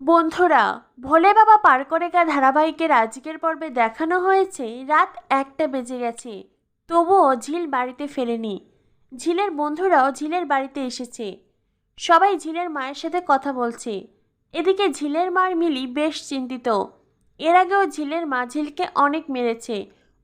বন্ধুরা, ভোলে বাবা পার করে গা ধারাবাহিকের আজকের পর্বে দেখানো হয়েছে, রাত একটা বেজে গেছে। তবুও ঝিল বাড়িতে ফেরেনি। ঝিলের বন্ধুরাও ঝিলের বাড়িতে এসেছে। সবাই ঝিলের মায়ের সাথে কথা বলছে। এদিকে ঝিলের মার মিলি বেশ চিন্তিত। এর আগেও ঝিলের মা ঝিলকে অনেক মেরেছে,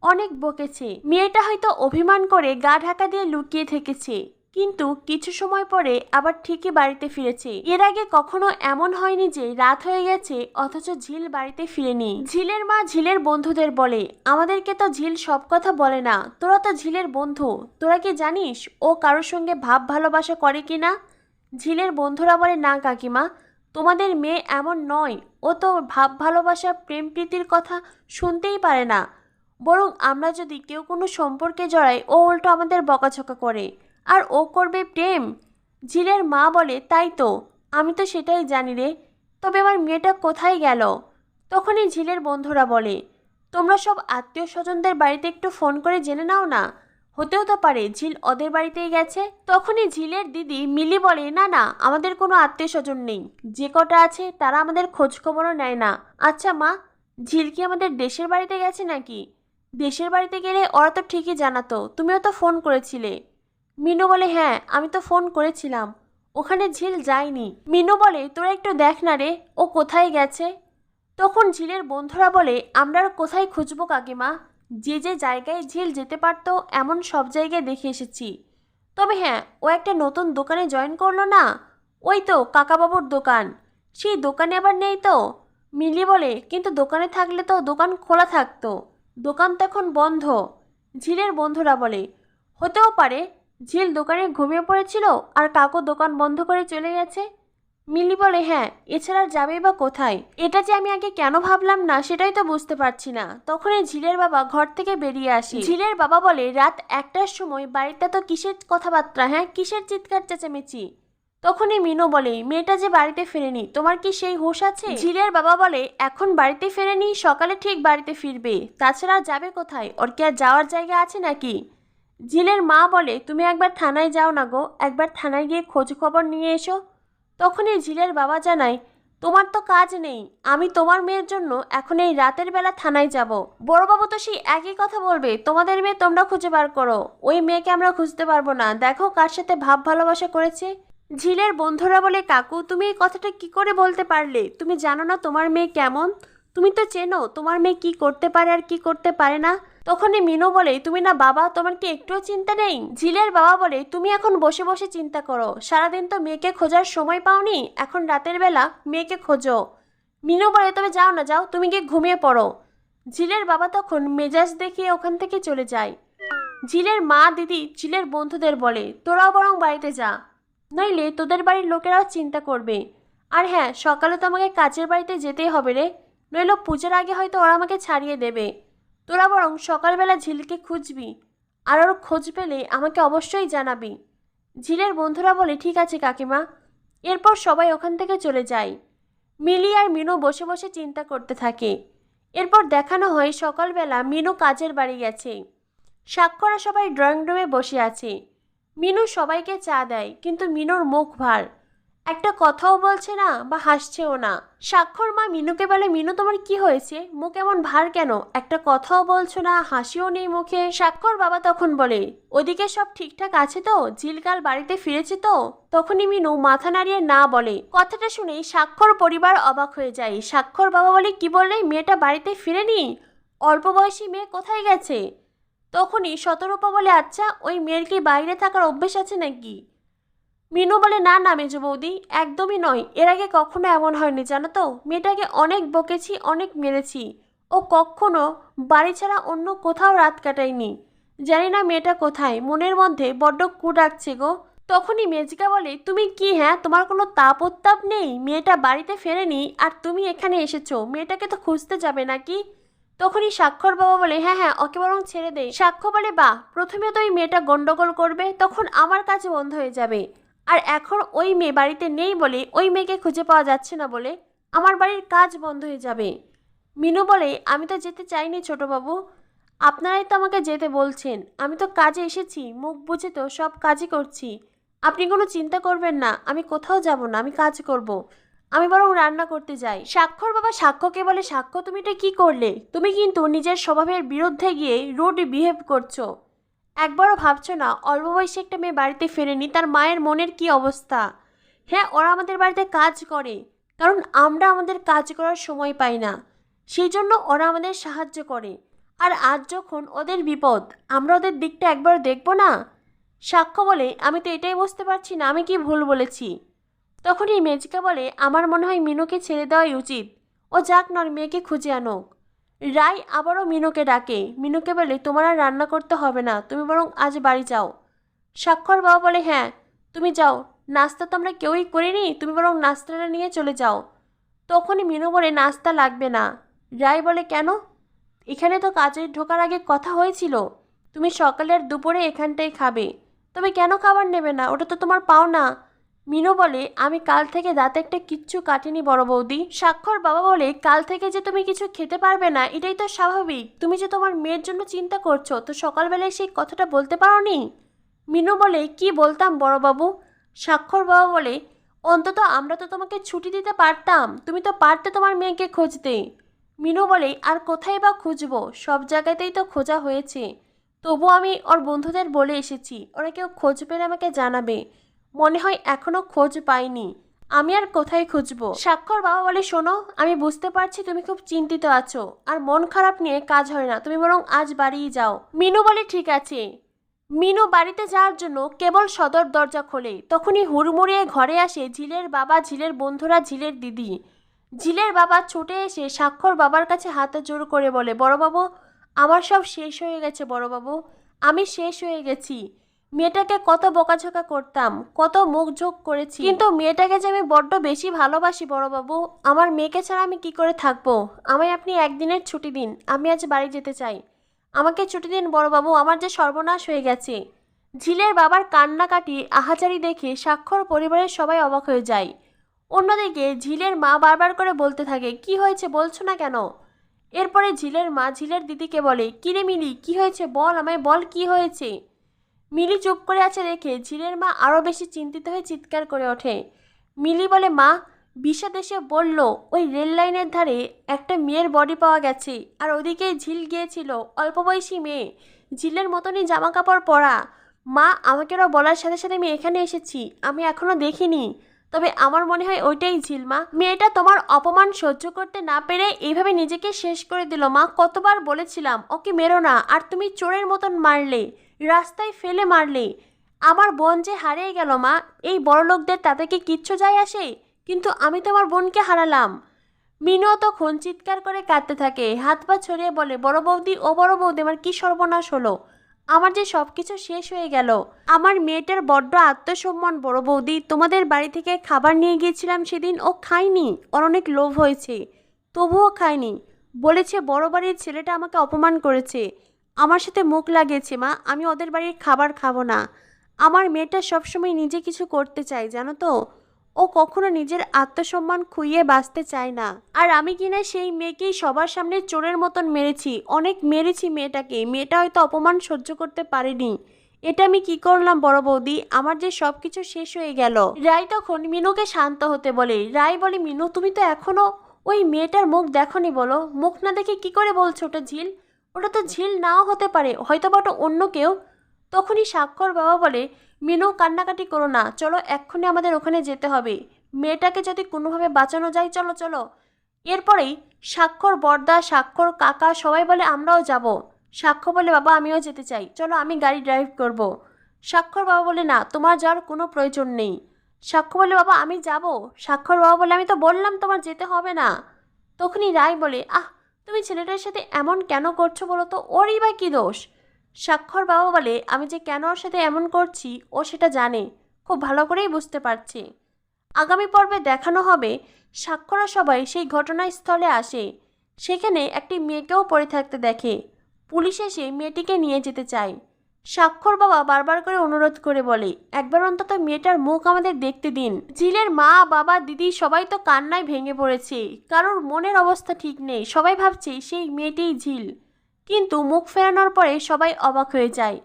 অনেক বকেছে। মেয়েটা হয়তো অভিমান করে গা ঢাকা দিয়ে লুকিয়ে থেকেছে। কিন্তু কিছু সময় পরে আবার ঠিকই বাড়িতে ফিরেছে। এর আগে কখনো এমন হয়নি যে রাত হয়ে গেছে, অথচ ঝিল বাড়িতে ফিরেনি। ঝিলের মা ঝিলের বন্ধুদের বলে, আমাদেরকে তো ঝিল সব কথা বলে না। তোরা তো ঝিলের বন্ধু। তোরা কি জানিস ও কারোর সঙ্গে ভাব ভালোবাসা করে কি না? ঝিলের বন্ধুরা বলে, না কাকিমা, তোমাদের মেয়ে এমন নয়। ও তো ভাব ভালোবাসা, প্রেম প্রীতির কথা শুনতেই পারে না। বরং আমরা যদি কেউ কোনো সম্পর্কে জড়াই, ও উল্টো আমাদের বকাঝকা করে। আর ও করবে প্রেম। ঝিলের মা বলে, তাই তো, আমি তো সেটাই জানি রে। তবে আমার মেয়েটা কোথায় গেল? তখনই ঝিলের বন্ধুরা বলে, তোমরা সব আত্মীয় স্বজনদের বাড়িতে একটু ফোন করে জেনে নাও না? হতেও তো পারে, ঝিল ওদের বাড়িতেই গেছে। তখনই ঝিলের দিদি মিলি বলে, না না, আমাদের কোনো আত্মীয় স্বজন নেই। যে কটা আছে, তারা আমাদের খোঁজ খবরও নেয় না। আচ্ছা মা, ঝিল কি আমাদের দেশের বাড়িতে গেছে নাকি? দেশের বাড়িতে গেলে ওরা তো ঠিকই জানাতো। তুমিও তো ফোন করেছিলে। মিনু বলে হ্যাঁ আমি তো ফোন করেছিলাম। ওখানে ঝিল যায়নি। মিনু বলে, তোরা একটু দেখ না রে, ও কোথায় গেছে? তখন ঝিলের বন্ধুরা বলে, আমরা আর কোথায় খুঁজবো কাকিমা? যে যে জায়গায় ঝিল যেতে পারতো, এমন সব জায়গায় দেখে এসেছি। তবে হ্যাঁ ও একটা নতুন দোকানে জয়েন করল না? ওই তো, কাকাবাবুর দোকান। সেই দোকানে আবার নেই তো? মিলি বলে, কিন্তু দোকানে থাকলে তো দোকান খোলা থাকতো। দোকান তো এখন বন্ধ। ঝিলের বন্ধুরা বলে, হতেও পারে। ঝিল দোকানে ঘুমিয়ে পড়েছিল আর কাকু দোকান বন্ধ করে চলে গেছে। মিলি বলে হ্যাঁ এছাড়া যাবেই বা কোথায়? এটা যে আমি আগে কেন ভাবলাম না, সেটাই তো বুঝতে পারছি না। তখনই ঝিলের বাবা ঘর থেকে বেরিয়ে আসে। ঝিলের বাবা বলে, রাত একটার সময় বাড়িতে তো কিসের কথাবার্তা হ্যাঁ? কিসের চিৎকার চেঁচামেচি? তখনই মিনু বলে, মেয়েটা যে বাড়িতে ফেরেনি, তোমার কি সেই হুঁশ আছে? ঝিলের বাবা বলে, এখন বাড়িতে ফেরেনি, সকালে ঠিক বাড়িতে ফিরবে। তাছাড়া যাবে কোথায়? ওর কি আর যাওয়ার জায়গা আছে নাকি? ঝিলের মা বলে, তুমি একবার থানায় যাও না গো, একবার থানায় গিয়ে খোঁজ খবর নিয়ে এসো। তখনই ঝিলের বাবা জানায়, তোমার তো কাজ নেই, আমি তোমার মেয়ের জন্য এখন এই রাতের বেলা থানায় যাব। বড়বাবু তো সেই একই কথা বলবে, তোমাদের মেয়ে তোমরা খুঁজে বার করো, ওই মেয়েকে আমরা খুঁজতে পারব না। দেখো কার সাথে ভাব ভালোবাসা করেছে। ঝিলের বন্ধুরা বলে, কাকু, তুমি এই কথাটা কি করে বলতে পারলে? তুমি জানো না তোমার মেয়ে কেমন? তুমি তো চেনো, তোমার মেয়ে কি করতে পারে আর কি করতে পারে না। তখনই মিনু বলে, তুমি না বাবা, তোমার কি একটুও চিন্তা নেই? ঝিলের বাবা বলে, তুমি এখন বসে বসে চিন্তা করো। সারাদিন তো মেয়েকে খোঁজার সময় পাওনি, এখন রাতের বেলা মেয়েকে খোঁজো। মিনু বলে, তবে যাও না, যাও, তুমি গিয়ে ঘুমিয়ে পড়ো। ঝিলের বাবা তখন মেজাজ দেখিয়ে ওখান থেকে চলে যায়। ঝিলের মা, দিদি, ঝিলের বন্ধুদের বলে, তোরাও বরং বাড়িতে যা। নইলে তোদের বাড়ির লোকেরাও চিন্তা করবে। আর হ্যাঁ সকালে তো আমাকে কাজের বাড়িতে যেতেই হবে রে। নইলে পূজার আগে হয়তো ওরা আমাকে ছাড়িয়ে দেবে। তোরা বরং সকালবেলা ঝিলকে খুঁজবি আর ওর খোঁজ পেলে আমাকে অবশ্যই জানাবি। ঝিলের বন্ধুরা বলে, ঠিক আছে কাকিমা। এরপর সবাই ওখান থেকে চলে যায়। মিলি আর মিনু বসে বসে চিন্তা করতে থাকে। এরপর দেখানো হয় সকালবেলা মিনু কাজের বাড়ি গেছে। সাক্ষরা সবাই ড্রয়িং রুমে বসে আছে। মিনু সবাইকে চা দেয়, কিন্তু মিনুর মুখ ভার। একটা কথাও বলছে না বা হাসছেও না। স্বাক্ষর মা মিনুকে বলে, মিনু, তোমার কি হয়েছে? মুখ এমন ভার কেন? একটা কথাও বলছো না, হাসিও নেই মুখে। স্বাক্ষর বাবা তখন বলে, ওদিকে সব ঠিকঠাক আছে তো? ঝিলকাল বাড়িতে ফিরেছে তো? তখনই মিনু মাথা নাড়িয়ে না বলে। কথাটা শুনেই স্বাক্ষর পরিবার অবাক হয়ে যায়। স্বাক্ষর বাবা বলে, কি বললে? মেয়েটা বাড়িতে ফিরেনি? অল্প বয়সী মেয়ে কোথায় গেছে? তখনই শতরূপা বলে আচ্ছা ওই মেয়ের কি বাইরে থাকার অভ্যেস আছে নাকি? মিনু বলে, না না, মেজো বৌদি, একদমই নয়। এর আগে কখনো এমন হয়নি, জানো তো? মেয়েটাকে অনেক বকেছি, অনেক মেরেছি। ও কখনো বাড়ি ছাড়া অন্য কোথাও রাত কাটায়নি। জানি না মেয়েটা কোথায়। মনের মধ্যে বড্ড কু ডাকছে গো। তখনই মেজকা বলে, তুমি কি হ্যাঁ? তোমার কোনো তাপ উত্তাপ নেই? মেয়েটা বাড়িতে ফেরেনি আর তুমি এখানে এসেছ। মেয়েটাকে তো খুঁজতে যাবে নাকি? তখনই স্বাক্ষর বাবা বলে হ্যাঁ হ্যাঁ ওকে বরং ছেড়ে দে। সাক্ষ্য বলে বা প্রথমে তো ওই মেয়েটা গন্ডগোল করবে, তখন আমার কাছে বন্ধ হয়ে যাবে। আর এখন ওই মেয়ে বাড়িতে নেই বলে ওই মেয়েকে খুঁজে পাওয়া যাচ্ছে না বলে আমার বাড়ির কাজ বন্ধ হয়ে যাবে। মিনু বলে, আমি তো যেতে চাইনি ছোটবাবু। আপনারাই তো আমাকে যেতে বলছেন। আমি তো কাজে এসেছি, মুখ বুঝে তো সব কাজই করছি। আপনি কোনো চিন্তা করবেন না, আমি কোথাও যাব না, আমি কাজ করব। আমি বরং রান্না করতে যাই। স্বাক্ষর বাবা সাক্ষ্যকে বলে? সাক্ষ্য তুমি এটা কি করলে? তুমি কিন্তু নিজের স্বভাবের বিরুদ্ধে গিয়ে রুড বিহেভ করছ। একবারও ভাবছ না, অল্প বয়সে একটা মেয়ে বাড়িতে ফেরেনি, তার মায়ের মনের কি অবস্থা? হ্যাঁ ওরা আমাদের বাড়িতে কাজ করে, কারণ আমরা আমাদের কাজ করার সময় পাই না, সেই জন্য ওরা আমাদের সাহায্য করে। আর আজ যখন ওদের বিপদ, আমরা ওদের দিকটা একবার দেখব না? সাক্ষ্য বলে, আমি তো এটাই বুঝতে পারছি না, আমি কি ভুল বলেছি? তখনই মেজিকা বলে, আমার মনে হয় মিনুকে ছেড়ে দেওয়াই উচিত। ও যাক নর, মেয়েকে খুঁজে আনুক। রাই আবারও মিনুকে ডাকে। মিনুকে বলে, তোমার আর রান্না করতে হবে না, তুমি বরং আজ বাড়ি যাও। স্বাক্ষর বাবা বলে হ্যাঁ তুমি যাও। নাস্তা তো আমরা কেউই করিনি, তুমি বরং নাস্তাটা নিয়ে চলে যাও। তখনই মিনু বলে, নাস্তা লাগবে না। রাই বলে, কেন? এখানে তো কাজে ঢোকার আগে কথা হয়েছিল। তুমি সকালে আর দুপুরে এখানটাই খাবে। তবে কেন খাবার নেবে না? ওটা তো তোমার পাও না মিনু বলে, আমি কাল থেকে দাঁতে একটা কিচ্ছু কাটিনি বড় বৌদি। স্বাক্ষর বাবা বলে, কাল থেকে যে তুমি কিছু খেতে পারবে না, এটাই তো স্বাভাবিক। তুমি যে তোমার মেয়ের জন্য চিন্তা করছ, তো সকালবেলায় সেই কথাটা বলতে পারো নি মিনু বলে, কি বলতাম বড়বাবু স্বাক্ষর বাবা বলে, অন্তত আমরা তো তোমাকে ছুটি দিতে পারতাম। তুমি তো পারতে তোমার মেয়েকে খুঁজতে। মিনু বলে, আর কোথায় বা খুঁজবো? সব জায়গাতেই তো খোঁজা হয়েছে। তবু আমি ওর বন্ধুদের বলে এসেছি। ওরা কেউ খোঁজ পেলে আমাকে জানাবে। মনে হয় এখনও খোঁজ পাইনি। আমি আর কোথায় খুঁজবো? স্বাক্ষর বাবা বলে, শোনো, আমি বুঝতে পারছি তুমি খুব চিন্তিত আছো আর মন খারাপ নিয়ে কাজ হয় না। তুমি বরং আজ বাড়িই যাও। মিনু বলে, ঠিক আছে। মিনু বাড়িতে যাওয়ার জন্য কেবল সদর দরজা খোলে। তখনই হুড়মুড়িয়ে ঘরে আসে ঝিলের বাবা, ঝিলের বন্ধুরা, ঝিলের দিদি। ঝিলের বাবা ছুটে এসে স্বাক্ষর বাবার কাছে হাতে জোর করে বলে, বড়বাবু, আমার সব শেষ হয়ে গেছে বড়বাবু। আমি শেষ হয়ে গেছি। মেয়েটাকে কত বকাঝকা করতাম, কত মুখ ঝোঁক করেছি। কিন্তু মেয়েটাকে যে আমি বড্ড বেশি ভালোবাসি বড়বাবু, আমার মেয়েকে ছাড়া আমি কি করে থাকব? আমায় আপনি একদিনের ছুটি দিন, আমি আজ বাড়ি যেতে চাই। আমাকে ছুটি দিন বড়বাবু, আমার যে সর্বনাশ হয়ে গেছে। ঝিলের বাবার কান্নাকাটি আহাচারি দেখে স্বাক্ষর পরিবারের সবাই অবাক হয়ে যায়। অন্যদিকে ঝিলের মা বারবার করে বলতে থাকে, কি হয়েছে বলছো না কেন? এরপরে ঝিলের মা ঝিলের দিদিকে বলে, কিরে মিলি, কি হয়েছে বল, আমায় বল কি হয়েছে? মিলি চুপ করে আছে দেখে ঝিলের মা আরও বেশি চিন্তিত হয়ে চিৎকার করে ওঠে। মিলি বলে, মা, বিষাদ এসে বলল, ওই রেল লাইনের ধারে একটা মেয়ের বডি পাওয়া গেছে, আর ওদিকেই ঝিল গিয়েছিল, অল্প বয়সী মেয়ে। ঝিলের মতনই জামা কাপড় পরা। মা, আমাকে ওরা বলার সাথে সাথে আমি এখানে এসেছি, আমি এখনও দেখিনি। তবে আমার মনে হয় ওইটাই ঝিল, মা। মেয়েটা তোমার অপমান সহ্য করতে না পেরে এইভাবে নিজেকে শেষ করে দিল, মা। কতবার বলেছিলাম, ওকে মেরো না, আর তুমি চোরের মতন মারলে। রাস্তায় ফেলে মারলে। আমার বোন যে হারিয়ে গেল মা, এই বড় লোকদের তাতে কি কিচ্ছু যায় আসে? কিন্তু আমি তো আমার বোনকে হারালাম। মিনুও তখন চিৎকার করে কাঁদতে থাকে, হাত পা ছড়িয়ে বলে, বড় বৌদি, ও বড় বৌদি, আমার কি সর্বনাশ হলো? আমার যে সব কিছু শেষ হয়ে গেল। আমার মেয়েটার বড্ড আত্মসম্মান, বড় বৌদি। তোমাদের বাড়ি থেকে খাবার নিয়ে গিয়েছিলাম সেদিন, ও খায়নি। ওর অনেক লোভ হয়েছে। তবুও খায়নি। বলেছে, বড় বাড়ির ছেলেটা আমাকে অপমান করেছে। আমার সাথে মুখ লাগিয়েছে, মা। আমি ওদের বাড়ির খাবার খাব না। আমার মেয়েটা সবসময় নিজে কিছু করতে চায়, জানো তো? ও কখনো নিজের আত্মসম্মান খুইয়ে বাঁচতে চায় না। আর আমি কিনা সেই মেয়েকেই সবার সামনে চোরের মতন মেরেছি। অনেক মেরেছি মেয়েটাকে। মেয়েটা হয়তো অপমান সহ্য করতে পারেনি। এটা আমি কি করলাম, বড় বৌদি? আমার যে সব কিছু শেষ হয়ে গেল। রাই তখন মিনুকে শান্ত হতে বলে রাই বলে, মিনু, তুমি তো এখনও ওই মেয়েটার মুখ দেখনি বলো। মুখ না দেখে কি করে বলছো ওটা ঝিল? ওটা তো ঝিল নাও হতে পারে হয়তো বা ওটা অন্য কেউ। তখনই স্বাক্ষর বাবা বলে, মিনু, কান্নাকাটি করো না, চলো এক্ষুনি আমাদের ওখানে যেতে হবে। মেয়েটাকে যদি কোনোভাবে বাঁচানো যায়, চলো চলো। এরপরেই স্বাক্ষর বর্দা স্বাক্ষর কাকা সবাই বলে, আমরাও যাব। সাক্ষ্য বলে, বাবা, আমিও যেতে চাই। চলো, আমি গাড়ি ড্রাইভ করব। স্বাক্ষর বাবা বলে, না, তোমার যাওয়ার কোনো প্রয়োজন নেই। সাক্ষ্য বলে, বাবা, আমি যাব। স্বাক্ষর বাবা বলে, আমি তো বললাম তোমার যেতে হবে না। তখনই রায় বলে, আহ তুমি ছেলেটার সাথে এমন কেন করছ বলো তো? ওরই বা কী দোষ? স্বাক্ষর বাবা বলে, আমি যে কেন ওর সাথে এমন করছি, ও সেটা জানে। খুব ভালো করেই বুঝতে পারছি। আগামী পর্বে দেখানো হবে স্বাক্ষরা সবাই সেই ঘটনাস্থলে আসে। সেখানে একটি মেয়েকেও পড়ে থাকতে দেখে। পুলিশ এসে মেয়েটিকে নিয়ে যেতে চায়। স্বাক্ষর বাবা বারবার করে অনুরোধ করে বলে, একবার অন্তত মেয়েটার মুখ আমাদের দেখতে দিন। ঝিলের মা, বাবা, দিদি সবাই তো কান্নায় ভেঙে পড়েছে। কারোর মনের অবস্থা ঠিক নেই। সবাই ভাবছে সেই মেয়েটিই ঝিল। কিন্তু মুখ ফেরানোর পরে সবাই অবাক হয়ে যায়।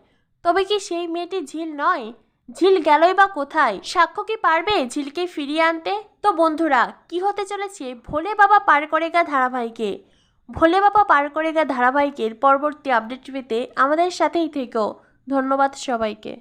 তবে কি সেই মেয়েটি ঝিল নয়? ঝিল গেলই বা কোথায়? সাক্ষ্য কি পারবে ঝিলকে ফিরিয়ে আনতে? তো বন্ধুরা, কি হতে চলেছে ভোলে বাবা পার করে গা ধারাবাহিকে? ভোলে বাবা পার করে গা ধারাবাহিকের পরবর্তী আপডেট পেতে আমাদের সাথেই থেকো। ধন্যবাদ সবাইকে।